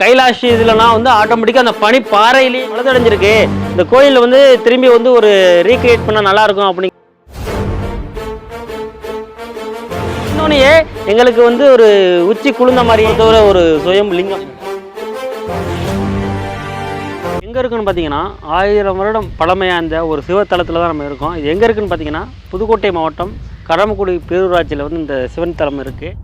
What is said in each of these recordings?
கைலாஷ் இதுலனா வந்து ஆட்டோமேட்டிக்காக அந்த பனி பாறையிலேயே வளர்ந்தடைஞ்சிருக்கு இந்த கோயிலில் வந்து திரும்பி வந்து ஒரு ரீக்ரியேட் பண்ணால் நல்லா இருக்கும் அப்படி இன்னொன்னே எங்களுக்கு வந்து ஒரு உச்சி குளிர்ந்த மாதிரி தவிர ஒரு சுயம் லிங்கம். எங்கே இருக்குன்னு பார்த்தீங்கன்னா ஆயிரம் வருடம் பழமையாக இந்த ஒரு சிவத்தலத்தில் தான் நம்ம இருக்கோம். இது எங்கே இருக்குன்னு பார்த்தீங்கன்னா புதுக்கோட்டை மாவட்டம் கடமக்குடி பேரூராட்சியில் வந்து இந்த சிவன் தலம் இருக்குது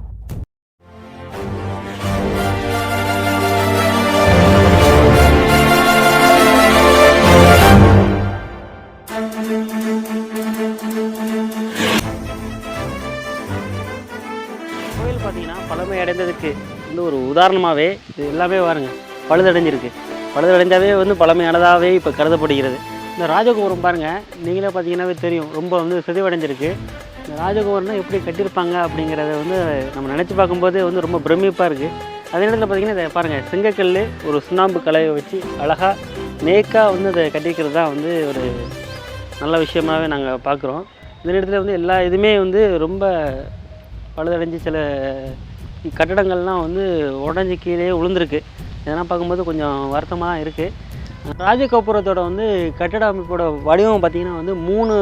கோயில் பார்த்தீங்கன்னா பழமை அடைந்ததுக்கு வந்து ஒரு உதாரணமாகவே இது எல்லாமே பாருங்க. பழுதடைஞ்சிருக்கு. பழுதடைஞ்சாவே வந்து பழமையானதாகவே இப்போ கருதப்படுகிறது. இந்த ராஜகோபுரம் பாருங்கள் நீங்களே பார்த்தீங்கன்னாவே தெரியும். ரொம்ப வந்து சிதைவடைஞ்சிருக்கு. இந்த ராஜகோபுரம்னா எப்படி கட்டியிருப்பாங்க அப்படிங்கிறத வந்து நம்ம நினச்சி பார்க்கும்போது வந்து ரொம்ப பிரமிப்பாக இருக்குது அதே நேரத்தில் பார்த்தீங்கன்னா இதை பாருங்கள் செங்கக்கல் ஒரு சுண்ணாம்பு கலையை வச்சு அழகாக நேக்காக வந்து அதை கட்டிக்கிறது தான் வந்து ஒரு நல்ல விஷயமாவே நாங்கள் பார்க்குறோம் இந்த நேரத்தில் வந்து எல்லா இதுவுமே வந்து ரொம்ப பழுதடைஞ்சு சில கட்டடங்கள்லாம் வந்து உடஞ்சி கீழே விழுந்திருக்கு இதெல்லாம் பார்க்கும்போது கொஞ்சம் வருத்தமாக இருக்குது ராஜகோபுரத்தோட வந்து கட்டட அமைப்போட வடிவம் பார்த்திங்கன்னா வந்து மூணு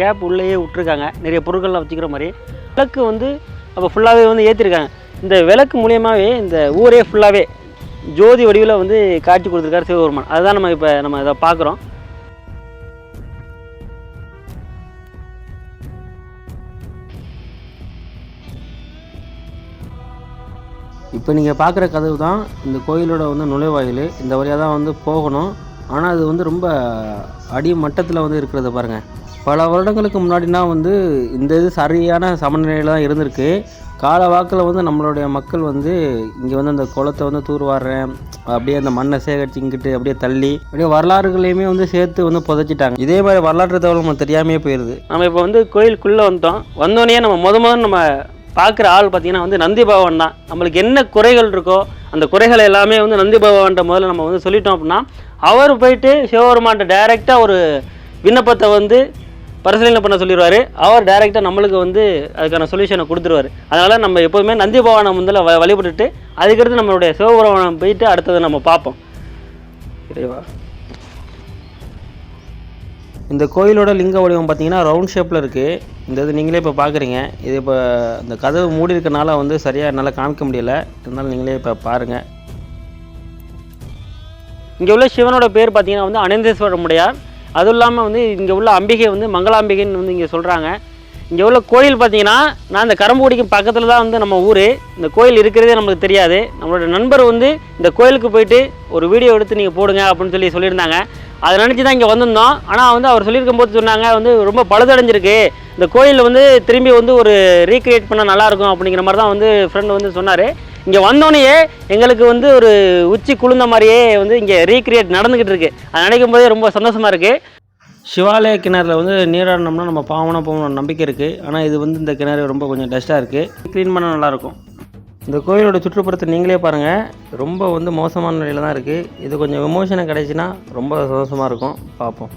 கேப் உள்ளேயே விட்ருக்காங்க நிறைய பொருட்கள்லாம் வச்சுக்கிற மாதிரி. விளக்கு வந்து அப்போ ஃபுல்லாகவே வந்து ஏற்றிருக்காங்க இந்த விளக்கு மூலியமாகவே இந்த ஊரே ஃபுல்லாகவே ஜோதி வடிவில் வந்து காட்சி கொடுத்துருக்காரு சிவபெருமான். அதுதான் நம்ம இப்போ நம்ம இதை பார்க்குறோம் இப்போ நீங்கள் பார்க்குற கதவு தான் இந்த கோயிலோட வந்து நுழைவாயில். இந்த வழியாக தான் வந்து போகணும். ஆனால் அது வந்து ரொம்ப அடி மட்டத்தில் வந்து இருக்கிறத பாருங்கள் பல வருடங்களுக்கு முன்னாடினா வந்து இந்த இது சரியான சமநிலையில் தான் இருந்திருக்கு. கால வாக்கில் வந்து நம்மளுடைய மக்கள் வந்து இங்கே வந்து அந்த குளத்தை வந்து தூர்வாடுறேன் அப்படியே அந்த மண்ணை சேகரிச்சுக்கிட்டு அப்படியே தள்ளி அப்படியே வரலாறுகளையுமே வந்து சேர்த்து வந்து புதைச்சிட்டாங்க. இதே மாதிரி வரலாற்று தகவல் நம்ம தெரியாமே போயிடுது நம்ம இப்போ வந்து கோயிலுக்குள்ளே வந்தோம் வந்தோடனே நம்ம முத முதல்ல நம்ம பார்க்குற ஆள் பார்த்தீங்கன்னா வந்து நந்தி பகவான் தான். நம்மளுக்கு என்ன குறைகள் இருக்கோ அந்த குறைகள் எல்லாமே வந்து நந்தி பகவான்கிட்ட முதல்ல நம்ம வந்து சொல்லிட்டோம் அப்படின்னா அவர் போயிட்டு சிவபெருமான்ட்ட டைரெக்டாக ஒரு விண்ணப்பத்தை வந்து பரிசீலனை பண்ண சொல்லிடுவார். அவர் டைரெக்டாக நம்மளுக்கு வந்து அதுக்கான சொல்யூஷனை கொடுத்துருவாரு. அதனால் நம்ம எப்போதுமே நந்தி பகவானை முதல்ல வ வழிபட்டுட்டு அதுக்கடுத்து நம்மளுடைய சிவபெருமானம் போயிட்டு அடுத்ததை நம்ம பார்ப்போம். சரிவா இந்த கோயிலோட லிங்க வடிவம் பார்த்தீங்கன்னா ரவுண்ட் ஷேப்பில் இருக்குது இந்த இது நீங்களே இப்போ பார்க்குறீங்க இது இப்போ இந்த கதவு மூடி இருக்கனால வந்து சரியாக என்னால் காமிக்க முடியல. இருந்தாலும் நீங்களே இப்போ பாருங்கள் இங்கே உள்ள சிவனோட பேர் பார்த்தீங்கன்னா வந்து அனந்தேஸ்வரமுடையார் அதுவும் இல்லாமல் வந்து இங்கே உள்ள அம்பிகை வந்து மங்களாம்பிகைன்னு வந்து இங்கே சொல்கிறாங்க இங்கே உள்ள கோயில் பார்த்தீங்கன்னா நான் இந்த கரம்புடிக்கும் பக்கத்தில் தான் வந்து நம்ம ஊர். இந்த கோயில் இருக்கிறதே நம்மளுக்கு தெரியாது. நம்மளோட நண்பர் வந்து இந்த கோயிலுக்கு போயிட்டு ஒரு வீடியோ எடுத்து நீங்கள் போடுங்க அப்படின்னு சொல்லி சொல்லியிருந்தாங்க. அதை நினச்சி தான் இங்கே வந்திருந்தோம். ஆனால் வந்து அவர் சொல்லியிருக்கும் போது சொன்னாங்க வந்து ரொம்ப பழுதடைஞ்சிருக்கு. இந்த கோயில் வந்து திரும்பி வந்து ஒரு ரீக்ரியேட் பண்ணால் நல்லாயிருக்கும் அப்படிங்கிற மாதிரி தான் வந்து ஃப்ரெண்டு வந்து சொன்னார். இங்கே வந்தோடனேயே எங்களுக்கு வந்து ஒரு உச்சி குளிர்ந்த மாதிரியே வந்து இங்கே ரீக்ரியேட் நடந்துக்கிட்டு இருக்குது அதை நினைக்கும் போதே ரொம்ப சந்தோஷமாக இருக்குது சிவாலய கிணறுல வந்து நீராடினோம்னா நம்ம பாவனை போகணும்னு நம்பிக்கை இருக்குது ஆனால் இது வந்து இந்த கிணறு ரொம்ப கொஞ்சம் டஸ்ட்டாக இருக்குது க்ளீன் பண்ணால் நல்லாயிருக்கும். இந்த கோயிலோட சுற்றுப்புறத்தை நீங்களே பாருங்கள் ரொம்ப வந்து மோசமான நிலையில் தான் இருக்குது இது கொஞ்சம் விமோசனம் கிடைச்சின்னா ரொம்ப சந்தோஷமாக இருக்கும். பார்ப்போம்.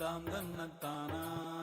தாம் தன்ன தானா.